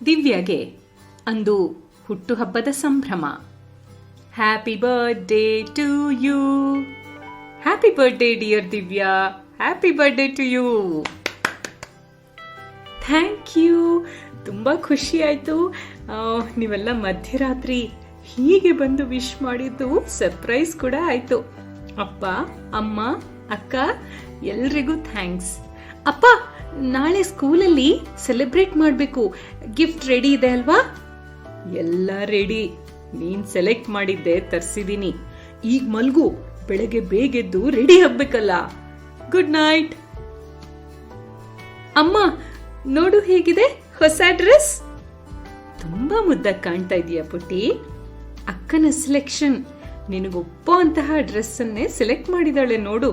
ದಿವ್ಯಾಗೆ ಅಂದು ಹುಟ್ಟುಹಬ್ಬದ ಸಂಭ್ರಮ. Happy birthday to you happy birthday dear Divya. Happy birthday to you thank you ತುಂಬ ಖುಷಿ ಆಯಿತು. ನೀವೆಲ್ಲ ಮಧ್ಯರಾತ್ರಿ ಹೀಗೆ ಬಂದು ವಿಶ್ ಮಾಡಿದ್ದು ಸರ್ಪ್ರೈಸ್ ಕೂಡ ಆಯಿತು. ಅಪ್ಪ, ಅಮ್ಮ, ಅಕ್ಕ, ಎಲ್ರಿಗೂ ಥ್ಯಾಂಕ್ಸ್ ಅಪ್ಪ ನಾಳೆ ಸ್ಕೂಲಲ್ಲಿ ಸೆಲೆಬ್ರೇಟ್ ಮಾಡಬೇಕು. ಗಿಫ್ಟ್ ರೆಡಿ ಇದೆ ಅಲ್ವಾ? ಎಲ್ಲ ರೆಡಿ. ನೀನ್ ಸೆಲೆಕ್ಟ್ ಮಾಡಿದ್ದೆ, ತರ್ಸಿದೀನಿ. ಈಗ ಮಲ್ಗು, ಬೆಳಗ್ಗೆ ಬೇಗೆದ್ದು ರೆಡಿ ಆಗ್ಬೇಕಲ್ಲ. ಗುಡ್ ನೈಟ್ ಅಮ್ಮ, ನೋಡು ಹೇಗಿದೆ? ಹೊಸ ಡ್ರೆಸ್? ತುಂಬಾ ಮುದ್ದಾಗಿ ಕಾಣ್ತಾ ಇದೀಯ ಪುಟ್ಟಿ? ಅಕ್ಕನ ಸೆಲೆಕ್ಷನ್ ನಿನಗೊಪ್ಪೋ ಅಂತಹ ಡ್ರೆಸ್ ಅನ್ನೇ ಸೆಲೆಕ್ಟ್ ಮಾಡಿದಾಳೆ ನೋಡು.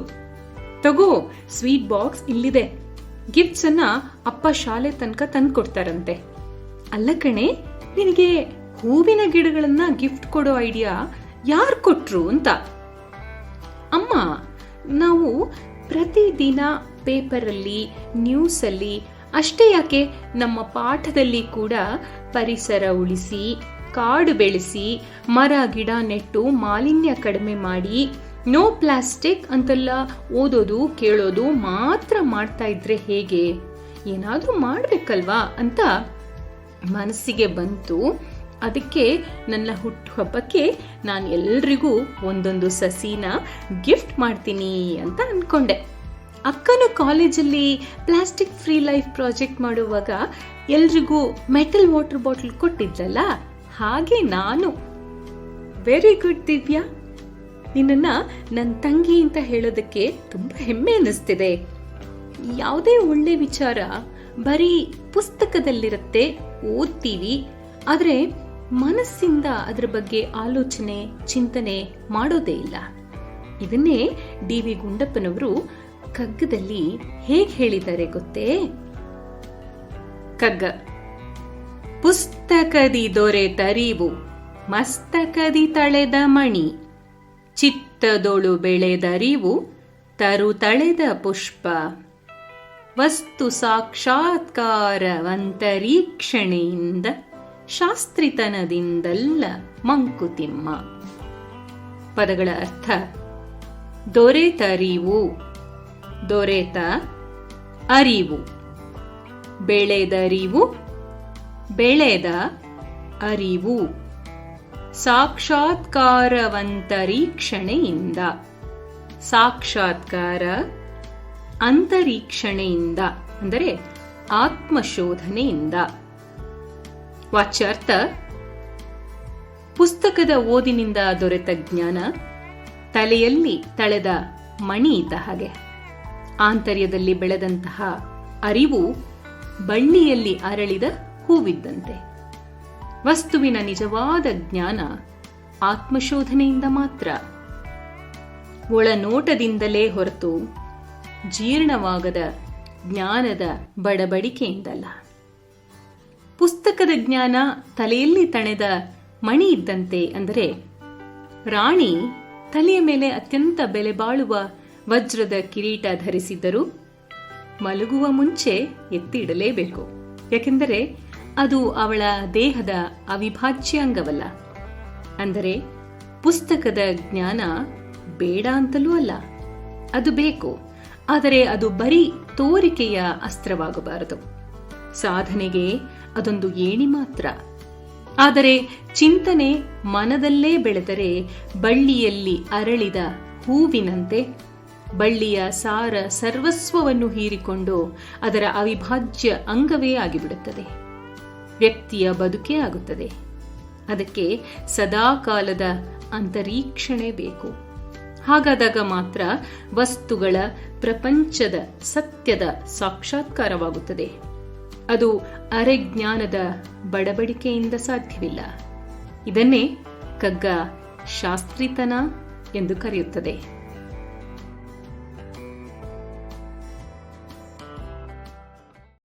ತಗೋ ಸ್ವೀಟ್ ಬಾಕ್ಸ್ ಇಲ್ಲಿದೆ. ಗಿಫ್ಟ್ಸ್ ಅನ್ನ ಅಪ್ಪ ಶಾಲೆ ತನಕ ತಂದು ಕೊಡ್ತಾರಂತೆ ಅಲ್ಲ ಕಣೆ, ನಿನಗೆ ಹೂವಿನ ಗಿಡಗಳನ್ನ ಗಿಫ್ಟ್ ಕೊಡೋ ಐಡಿಯಾ ಯಾರು ಕೊಟ್ರು ಅಂತ? ಅಮ್ಮ, ನಾವು ಪ್ರತಿದಿನ ಪೇಪರಲ್ಲಿ ನ್ಯೂಸಲ್ಲಿ ಅಷ್ಟೇ ಯಾಕೆ ನಮ್ಮ ಪಾಠದಲ್ಲಿ ಕೂಡ ಪರಿಸರ ಉಳಿಸಿ, ಕಾಡು ಬೆಳೆಸಿ, ಮರ, ಗಿಡ, ನೆಟ್ಟು, ಮಾಲಿನ್ಯ ಕಡಿಮೆ ಮಾಡಿ ನೋ ಪ್ಲಾಸ್ಟಿಕ್ ಅಂತೆಲ್ಲ ಓದೋದು, ಕೇಳೋದು ಮಾತ್ರ ಮಾಡ್ತಾ ಇದ್ರೆ ಹೇಗೆ? ಏನಾದರೂ ಮಾಡಬೇಕಲ್ವಾ ಅಂತ ಮನಸ್ಸಿಗೆ ಬಂತು. ಅದಕ್ಕೆ ನನ್ನ ಹುಟ್ಟುಹಬ್ಬಕ್ಕೆ ನಾನು ಎಲ್ರಿಗೂ ಒಂದೊಂದು ಸಸಿನ ಗಿಫ್ಟ್ ಮಾಡ್ತೀನಿ ಅಂತ ಅಂದ್ಕೊಂಡೆ ಅಕ್ಕನು ಕಾಲೇಜಲ್ಲಿ ಪ್ಲಾಸ್ಟಿಕ್ ಫ್ರೀ ಲೈಫ್ ಪ್ರಾಜೆಕ್ಟ್ ಮಾಡುವಾಗ ಎಲ್ರಿಗೂ ಮೆಟಲ್ ವಾಟರ್ ಬಾಟಲ್ ಕೊಟ್ಟಿದ್ದಲ್ಲ ಹಾಗೆ ನಾನು. Very good Divya. ನಿನ್ನನ್ನ ನನ್ನ ತಂಗಿ ಅಂತ ಹೇಳೋದಕ್ಕೆ ತುಂಬಾ ಹೆಮ್ಮೆ ಅನ್ನಿಸ್ತಿದೆ. ಯಾವುದೇ ಒಳ್ಳೆ ವಿಚಾರ ಬರೀ ಪುಸ್ತಕದಲ್ಲಿರುತ್ತೆ, ಓದ್ತೀವಿ. ಆದರೆ ಮನಸ್ಸಿಂದ ಅದರ ಬಗ್ಗೆ ಆಲೋಚನೆ, ಚಿಂತನೆ ಮಾಡೋದೇ ಇಲ್ಲ. ಇದನ್ನೇ ಡಿ ವಿ ಗುಂಡಪ್ಪನವರು ಕಗ್ಗದಲ್ಲಿ ಹೇಗೆ ಹೇಳಿದ್ದಾರೆ ಗೊತ್ತೇ? ಕಗ್ಗ. ಪುಸ್ತಕದಿ ದೊರೆ ತರಿವು, ಮಸ್ತಕದಿ ತಳೆದ ಮಣಿ. ಚಿತ್ತದೊಳು ಬೆಳೆದರಿವು ತರು ತಳೆದ ಪುಷ್ಪ. ವಸ್ತು ಸಾಕ್ಷಾತ್ಕಾರವಂತರೀಕ್ಷಣೆಯಿಂದ ಶಾಸ್ತ್ರಿತನದಿಂದಲ್ಲ ಮಂಕುತಿಮ್ಮ ಪದಗಳ ಅರ್ಥ ದೊರೆತರಿವು ದೊರೆತ ಅರಿವು. ಬೆಳೆದರಿವು ಬೆಳೆದ ಅರಿವು. ಸಾಕ್ಷಾತ್ಕಾರವಂತರೀಕ್ಷಣೆಯಿಂದ. ಸಾಕ್ಷಾತ್ಕಾರ ಅಂತರೀಕ್ಷಣೆಯಿಂದ, ಅಂದರೆ ಆತ್ಮಶೋಧನೆಯಿಂದ. ವಾಚ್ಯಾರ್ಥ, ಪುಸ್ತಕದ ಓದಿನಿಂದ ದೊರೆತ ಜ್ಞಾನ ತಲೆಯಲ್ಲಿ ತಳೆದ ಮಣಿ ಇದ್ದ ಹಾಗೆ. ಆಂತರ್ಯದಲ್ಲಿ ಬೆಳೆದಂತಹ ಅರಿವು ಬಳ್ಳಿಯಲ್ಲಿ ಅರಳಿದ ಹೂವಿದ್ದಂತೆ. ವಸ್ತುವಿನ ನಿಜವಾದ ಜ್ಞಾನ ಆತ್ಮಶೋಧನೆಯಿಂದ ಮಾತ್ರ. ಒಳನೋಟದಿಂದಲೇ ಹೊರತು ಜೀರ್ಣವಾಗದ ಜ್ಞಾನದ ಬಡಬಡಿಕೆಯಿಂದಲ್ಲ. ಪುಸ್ತಕದ ಜ್ಞಾನ ತಲೆಯಲ್ಲಿ ತಣೆದ ಮಣಿ ಇದ್ದಂತೆ ಅಂದರೆ ರಾಣಿ ತಲೆಯ ಮೇಲೆ ಅತ್ಯಂತ ಬೆಲೆ ಬಾಳುವ ವಜ್ರದ ಕಿರೀಟ ಧರಿಸಿದ್ದರೂ ಮಲಗುವ ಮುಂಚೆ ಎತ್ತಿಡಲೇಬೇಕು. ಯಾಕೆಂದರೆ ಅದು ಅವಳ ದೇಹದ ಅವಿಭಾಜ್ಯ ಅಂಗವಲ್ಲ. ಅಂದರೆ ಪುಸ್ತಕದ ಜ್ಞಾನ ಬೇಡ ಅಂತಲೂ ಅಲ್ಲ. ಅದು ಬೇಕು, ಆದರೆ ಅದು ಬರೀ ತೋರಿಕೆಯ ಅಸ್ತ್ರವಾಗಬಾರದು. ಸಾಧನೆಗೆ ಅದೊಂದು ಏಣಿ ಮಾತ್ರ. ಆದರೆ ಚಿಂತನೆ ಮನದಲ್ಲೇ ಬೆಳೆದರೆ ಬಳ್ಳಿಯಲ್ಲಿ ಅರಳಿದ ಹೂವಿನಂತೆ, ಬಳ್ಳಿಯ ಸಾರ ಸರ್ವಸ್ವವನ್ನು ಹೀರಿಕೊಂಡು ಅದರ ಅವಿಭಾಜ್ಯ ಅಂಗವೇ ಆಗಿಬಿಡುತ್ತದೆ. ವ್ಯಕ್ತಿಯ ಬದುಕೇ ಆಗುತ್ತದೆ. ಅದಕ್ಕೆ ಸದಾಕಾಲದ ಅಂತರೀಕ್ಷಣೆ ಬೇಕು. ಹಾಗಾದಾಗ ಮಾತ್ರ ವಸ್ತುಗಳ ಪ್ರಪಂಚದ ಸತ್ಯದ ಸಾಕ್ಷಾತ್ಕಾರವಾಗುತ್ತದೆ. ಅದು ಅರೆಜ್ಞಾನದ ಬಡಬಡಿಕೆಯಿಂದ ಸಾಧ್ಯವಿಲ್ಲ. ಇದನ್ನೇ ಕಗ್ಗ ಶಾಸ್ತ್ರಿತನ ಎಂದು ಕರೆಯುತ್ತದೆ.